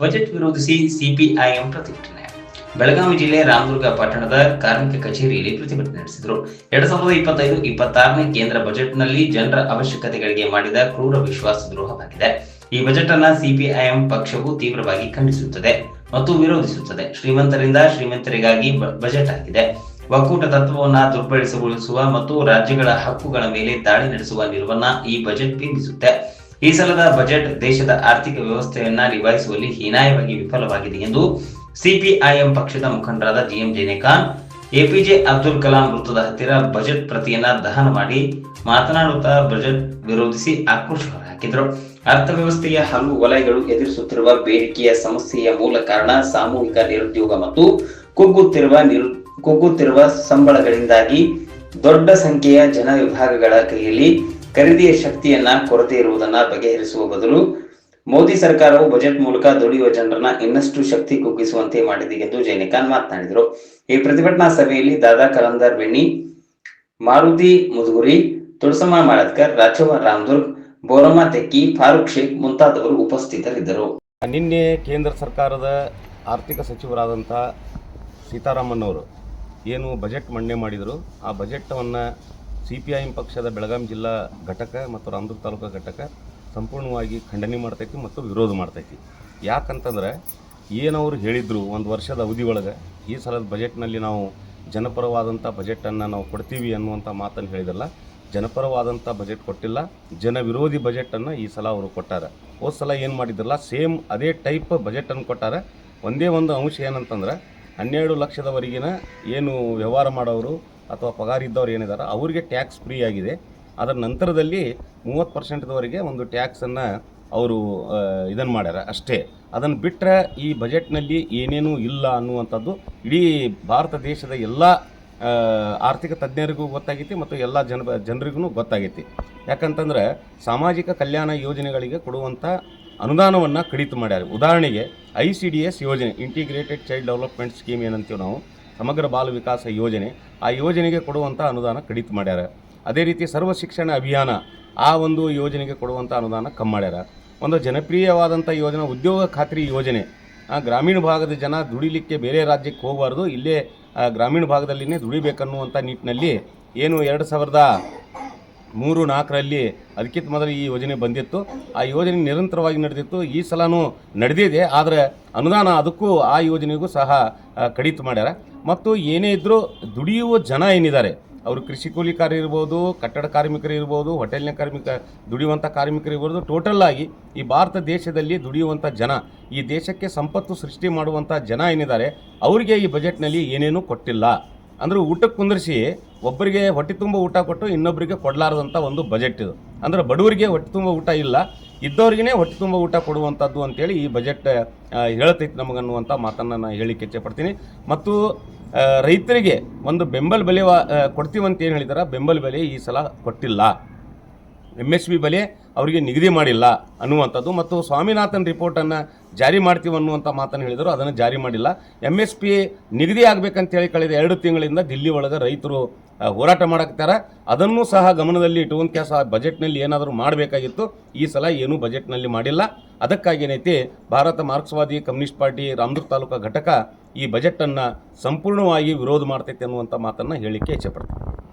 Budget ವಿರೋಧಿಸಿ CPIM ಪ್ರತಿಭಟನೆ. ಬೆಳಗಾವಿ ಜಿಲ್ಲೆ ರಾಮದುರ್ಗ ಪಟ್ಟಣದ ಕಾರ್ಮಿಕ ಕಚೇರಿಯಲ್ಲಿ ಪ್ರತಿಭಟನೆ ನಡೆಸಿದರು. ಎರಡ್ ಸಾವಿರದ ಇಪ್ಪತ್ತೈದು, ಇಪ್ಪತ್ತಾರನೇ ಕೇಂದ್ರ ಬಜೆಟ್ನಲ್ಲಿ ಜನರ ಅವಶ್ಯಕತೆಗಳಿಗೆ ಮಾಡಿದ ಕ್ರೂರ ವಿಶ್ವಾಸ ದ್ರೋಹವಾಗಿದೆ. ಈ ಬಜೆಟ್ ಅನ್ನ ಸಿಪಿಐಎಂ ಪಕ್ಷವು ತೀವ್ರವಾಗಿ ಖಂಡಿಸುತ್ತದೆ ಮತ್ತು ವಿರೋಧಿಸುತ್ತದೆ. ಶ್ರೀಮಂತರಿಂದ ಶ್ರೀಮಂತರಿಗಾಗಿ ಬಜೆಟ್ ಆಗಿದೆ. ಒಕ್ಕೂಟ ತತ್ವವನ್ನು ದುರ್ಬಳಸಗೊಳಿಸುವ ಮತ್ತು ರಾಜ್ಯಗಳ ಹಕ್ಕುಗಳ ಮೇಲೆ ದಾಳಿ ನಡೆಸುವ ನಿಲುವನ್ನ ಈ ಬಜೆಟ್ ಬಿಂಬಿಸುತ್ತೆ. ಈ ಸಲದ ಬಜೆಟ್ ದೇಶದ ಆರ್ಥಿಕ ವ್ಯವಸ್ಥೆಯನ್ನ ನಿಭಾಯಿಸುವಲ್ಲಿ ಹೀನಾಯವಾಗಿ ವಿಫಲವಾಗಿದೆ ಎಂದು ಸಿಪಿಐಎಂ ಪಕ್ಷದ ಮುಖಂಡರಾದ ಜಿಎಂ ಜೈನೇಖಾನ್ ಎಪಿಜೆ ಅಬ್ದುಲ್ ಕಲಾಂ ವೃತ್ತದ ಹತ್ತಿರ ಬಜೆಟ್ ಪ್ರತಿಯನ್ನ ದಹನ ಮಾಡಿ ಮಾತನಾಡುತ್ತಾ ಬಜೆಟ್ ವಿರೋಧಿಸಿ ಆಕ್ರೋಶ ಹೊರಹಾಕಿದರು ಅರ್ಥವ್ಯವಸ್ಥೆಯ ಹಲವು ವಲಯಗಳು ಎದುರಿಸುತ್ತಿರುವ ಬೇಡಿಕೆಯ ಸಮಸ್ಯೆಯ ಮೂಲ ಕಾರಣ ಸಾಮೂಹಿಕ ನಿರುದ್ಯೋಗ ಮತ್ತು ಕುಗ್ಗುತ್ತಿರುವ ನಿರು, ಕುಗ್ಗುತ್ತಿರುವ ಸಂಬಳಗಳಿಂದಾಗಿ ದೊಡ್ಡ ಸಂಖ್ಯೆಯ ಜನ ವಿಭಾಗಗಳ ಕೈಯಲ್ಲಿ ಖರೀದಿಯ ಶಕ್ತಿಯನ್ನ ಕೊರತೆ ಇರುವುದನ್ನ ಬಗೆಹರಿಸುವ ಬದಲು ಮೋದಿ ಸರ್ಕಾರವು ಬಜೆಟ್ ಮೂಲಕ ದುಡಿಯುವ ಜನರನ್ನ ಇನ್ನಷ್ಟು ಶಕ್ತಿ ಕುಗ್ಗಿಸುವಂತೆ ಮಾಡಿದೆ ಎಂದು ಜೈನಿಕಾನ್ ಮಾತನಾಡಿದರು. ಈ ಪ್ರತಿಭಟನಾ ಸಭೆಯಲ್ಲಿ ದಾದಾ ಕಲಂದರ್ ಬೆಣ್ಣಿ ಮಾರುತಿ ಮುದುಗುರಿ, ತುಳಸಮ್ಮ ಮಾಳತ್ಕರ್ ರಾಜವ ರಾಮದುರ್ಗ್, ಬೋರಮ್ಮ ತೆಕ್ಕಿ, ಫಾರೂಕ್ ಶೇಖ್ ಮುಂತಾದವರು ಉಪಸ್ಥಿತರಿದ್ದರು. ನಿನ್ನೆ ಕೇಂದ್ರ ಸರ್ಕಾರದ ಆರ್ಥಿಕ ಸಚಿವರಾದಂಥ ಸೀತಾರಾಮನ್ ಅವರು ಏನು ಬಜೆಟ್ ಮಂಡನೆ ಮಾಡಿದರು, ಆ ಬಜೆಟನ್ನು ಸಿ ಪಿ ಐ ಪಕ್ಷದ ಬೆಳಗಾವಿ ಜಿಲ್ಲಾ ಘಟಕ ಮತ್ತು ರಾಮದುರ್ಗ ತಾಲೂಕು ಘಟಕ ಸಂಪೂರ್ಣವಾಗಿ ಖಂಡನೆ ಮಾಡ್ತೈತಿ ಮತ್ತು ವಿರೋಧ ಮಾಡ್ತೈತಿ. ಯಾಕಂತಂದ್ರೆ ಏನು ಅವ್ರು ಹೇಳಿದರು ಒಂದು ವರ್ಷದ ಅವಧಿ ಒಳಗೆ ಈ ಸಲದ ಬಜೆಟ್ನಲ್ಲಿ ನಾವು ಜನಪರವಾದಂಥ ಬಜೆಟನ್ನು ನಾವು ಕೊಡ್ತೀವಿ ಅನ್ನುವಂಥ ಮಾತನ್ನು ಹೇಳಿದಲ್ಲ. ಜನಪರವಾದಂಥ ಬಜೆಟ್ ಕೊಟ್ಟಿಲ್ಲ. ಜನ ವಿರೋಧಿ ಬಜೆಟನ್ನು ಈ ಸಲ ಅವರು ಕೊಟ್ಟಾರೆ. ಹೋದ ಸಲ ಏನು ಮಾಡಿದ್ರಲ್ಲ, ಸೇಮ್ ಅದೇ ಟೈಪ್ ಬಜೆಟನ್ನು ಕೊಟ್ಟಾರೆ. ಒಂದೇ ಒಂದು ಅಂಶ ಏನಂತಂದ್ರೆ ಹನ್ನೆರಡು ಲಕ್ಷದವರೆಗಿನ ಏನು ವ್ಯವಹಾರ ಮಾಡೋರು ಅಥವಾ ಪಗಾರ ಇದ್ದವ್ರು ಏನಿದ್ದಾರೆ ಅವರಿಗೆ ಟ್ಯಾಕ್ಸ್ ಫ್ರೀ ಆಗಿದೆ. ಅದರ ನಂತರದಲ್ಲಿ ಮೂವತ್ತು ಪರ್ಸೆಂಟ್ದವರೆಗೆ ಒಂದು ಟ್ಯಾಕ್ಸನ್ನು ಅವರು ಇದನ್ನು ಮಾಡ್ಯಾರ ಅಷ್ಟೇ. ಅದನ್ನು ಬಿಟ್ಟರೆ ಈ ಬಜೆಟ್ನಲ್ಲಿ ಏನೇನೂ ಇಲ್ಲ ಅನ್ನುವಂಥದ್ದು ಇಡೀ ಭಾರತ ದೇಶದ ಎಲ್ಲ ಆರ್ಥಿಕ ತಜ್ಞರಿಗೂ ಗೊತ್ತಾಗೈತಿ ಮತ್ತು ಎಲ್ಲ ಜನ, ಜನರಿಗೂ ಗೊತ್ತಾಗೈತಿ. ಯಾಕಂತಂದ್ರೆ ಸಾಮಾಜಿಕ ಕಲ್ಯಾಣ ಯೋಜನೆಗಳಿಗೆ ಕೊಡುವಂಥ ಅನುದಾನವನ್ನು ಕಡಿತ ಮಾಡ್ಯಾರ. ಉದಾಹರಣೆಗೆ ಐ ಸಿ ಡಿ ಎಸ್ ಯೋಜನೆ ಇಂಟಿಗ್ರೇಟೆಡ್ ಚೈಲ್ಡ್ ಡೆವಲಪ್ಮೆಂಟ್ ಸ್ಕೀಮ್ ಏನಂತೀವಿ ನಾವು. ಸಮಗ್ರ ಬಾಲ ವಿಕಾಸ ಯೋಜನೆ ಆ ಯೋಜನೆಗೆ ಕೊಡುವಂಥ ಅನುದಾನ ಕಡಿತ ಮಾಡ್ಯಾರ. ಅದೇ ರೀತಿ ಸರ್ವ ಶಿಕ್ಷಣ ಅಭಿಯಾನ ಆ ಒಂದು ಯೋಜನೆಗೆ ಕೊಡುವಂಥ ಅನುದಾನ ಕಮ್ಮಿ ಮಾಡ್ಯಾರ. ಒಂದು ಜನಪ್ರಿಯವಾದಂಥ ಯೋಜನೆ ಉದ್ಯೋಗ ಖಾತ್ರಿ ಯೋಜನೆ. ಗ್ರಾಮೀಣ ಭಾಗದ ಜನ ದುಡಿಲಿಕ್ಕೆ ಬೇರೆ ರಾಜ್ಯಕ್ಕೆ ಹೋಗಬಾರ್ದು, ಇಲ್ಲೇ ಗ್ರಾಮೀಣ ಭಾಗದಲ್ಲಿನೇ ದುಡಿಬೇಕನ್ನುವಂಥ ನಿಟ್ಟಿನಲ್ಲಿ ಏನು ಎರಡು ಸಾವಿರದ ಮೂರು ನಾಲ್ಕರಲ್ಲಿ ಅದಕ್ಕಿಂತ ಮೊದಲು ಈ ಯೋಜನೆ ಬಂದಿತ್ತು. ಆ ಯೋಜನೆ ನಿರಂತರವಾಗಿ ನಡೆದಿತ್ತು. ಈ ಸಲನೂ ನಡೆದಿದೆ, ಆದರೆ ಅನುದಾನ ಅದಕ್ಕೂ ಆ ಯೋಜನೆಗೂ ಸಹ ಕಡಿತ ಮಾಡ್ಯಾರ. ಮತ್ತು ಏನೇ ಇದ್ದರೂ ದುಡಿಯುವ ಜನ ಏನಿದ್ದಾರೆ, ಅವರು ಕೃಷಿ ಕೂಲಿಕಾರ ಇರ್ಬೋದು, ಕಟ್ಟಡ ಕಾರ್ಮಿಕರು ಇರ್ಬೋದು, ಹೋಟೆಲ್ನ ಕಾರ್ಮಿಕ ದುಡಿಯುವಂಥ ಕಾರ್ಮಿಕರು ಇರ್ಬೋದು ಟೋಟಲ್ ಆಗಿ ಈ ಭಾರತ ದೇಶದಲ್ಲಿ ದುಡಿಯುವಂಥ ಜನ, ಈ ದೇಶಕ್ಕೆ ಸಂಪತ್ತು ಸೃಷ್ಟಿ ಮಾಡುವಂಥ ಜನ ಏನಿದ್ದಾರೆ, ಅವರಿಗೆ ಈ ಬಜೆಟ್ನಲ್ಲಿ ಏನೇನೂ ಕೊಟ್ಟಿಲ್ಲ. ಅಂದ್ರೆ ಊಟಕ್ಕೆ ಕುಂದಿರಿಸಿ ಒಬ್ಬರಿಗೆ ಹೊಟ್ಟೆ ತುಂಬ ಊಟ ಕೊಟ್ಟು ಇನ್ನೊಬ್ಬರಿಗೆ ಕೊಡಲಾರದಂಥ ಒಂದು ಬಜೆಟ್ ಇದು. ಅಂದ್ರೆ ಬಡವರಿಗೆ ಹೊಟ್ಟೆ ತುಂಬ ಊಟ ಇಲ್ಲ ಇದ್ದವ್ರಿಗೇ ಹೊಟ್ಟೆ ತುಂಬ ಊಟ ಕೊಡುವಂಥದ್ದು ಅಂತೇಳಿ ಈ ಬಜೆಟ್ ಹೇಳ್ತೈತಿ ನಮಗನ್ನುವಂಥ ಮಾತನ್ನು ನಾನು ಹೇಳಿಕ್ಕೆ ಇಚ್ಛೆಪಡ್ತೀನಿ ಮತ್ತು ರೈತರಿಗೆ ಒಂದು ಬೆಂಬಲ ಬೆಲೆ ಕೊಡ್ತೀವಂತ ಏನು ಹೇಳಿದಾರೆ? ಬೆಂಬಲ ಬೆಲೆ ಈ ಸಲ ಕೊಟ್ಟಿಲ್ಲ. ಎಂ ಎಸ್ ಬಿ ಬೆಲೆ ಅವರಿಗೆ ನಿಗದಿ ಮಾಡಿಲ್ಲ ಅನ್ನುವಂಥದ್ದು. ಮತ್ತು ಸ್ವಾಮಿನಾಥನ್ ರಿಪೋರ್ಟನ್ನು ಜಾರಿ ಮಾಡ್ತೀವಿ ಅನ್ನುವಂಥ ಮಾತನ್ನು ಹೇಳಿದರು. ಅದನ್ನು ಜಾರಿ ಮಾಡಿಲ್ಲ. ಎಂ ಎಸ್ ಪಿ ನಿಗದಿ ಆಗಬೇಕಂತೇಳಿ ಕಳೆದ ಎರಡು ತಿಂಗಳಿಂದ ದಿಲ್ಲಿ ಒಳಗೆ ರೈತರು ಹೋರಾಟ ಮಾಡಕ್ತಾರೆ ಅದನ್ನು ಸಹ ಗಮನದಲ್ಲಿ ಇಟ್ಟುವಂತೆ ಕೆಲಸ ಬಜೆಟ್ನಲ್ಲಿ ಏನಾದರೂ ಮಾಡಬೇಕಾಗಿತ್ತು. ಈ ಸಲ ಏನೂ ಬಜೆಟ್ನಲ್ಲಿ ಮಾಡಿಲ್ಲ. ಅದಕ್ಕಾಗಿ ಏನೈತಿ, ಭಾರತ ಮಾರ್ಕ್ಸ್ವಾದಿ ಕಮ್ಯುನಿಸ್ಟ್ ಪಾರ್ಟಿ ರಾಮದುರ್ಗ ತಾಲೂಕಾ ಘಟಕ ಈ ಬಜೆಟನ್ನು ಸಂಪೂರ್ಣವಾಗಿ ವಿರೋಧ ಮಾಡ್ತೈತೆ ಅನ್ನುವಂಥ ಮಾತನ್ನು ಹೇಳಲಿಕ್ಕೆ ಇಚ್ಛೆಪಡ್ತೀನಿ.